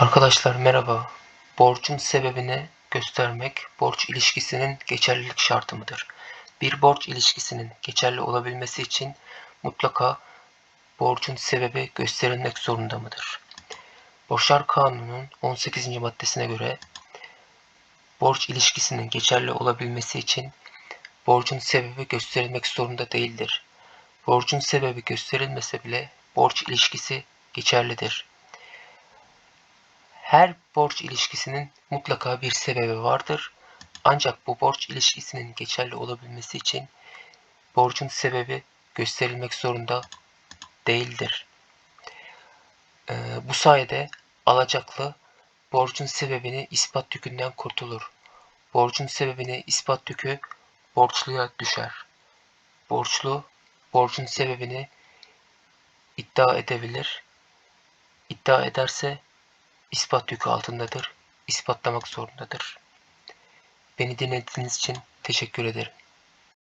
Arkadaşlar merhaba. Borcun sebebini göstermek borç ilişkisinin geçerlilik şartı mıdır? Bir borç ilişkisinin geçerli olabilmesi için mutlaka borcun sebebi gösterilmek zorunda mıdır? Borçlar Kanunu'nun 18. maddesine göre borç ilişkisinin geçerli olabilmesi için borcun sebebi gösterilmek zorunda değildir. Borcun sebebi gösterilmese bile borç ilişkisi geçerlidir. Her borç ilişkisinin mutlaka bir sebebi vardır. Ancak bu borç ilişkisinin geçerli olabilmesi için borcun sebebi gösterilmek zorunda değildir. Ee, bu sayede alacaklı borcun sebebini ispat yükünden kurtulur. Borcun sebebini ispat yükü borçluya düşer. Borçlu borcun sebebini iddia edebilir. İddia ederse ispat yükü altındadır. İspatlamak zorundadır. Beni dinlediğiniz için teşekkür ederim.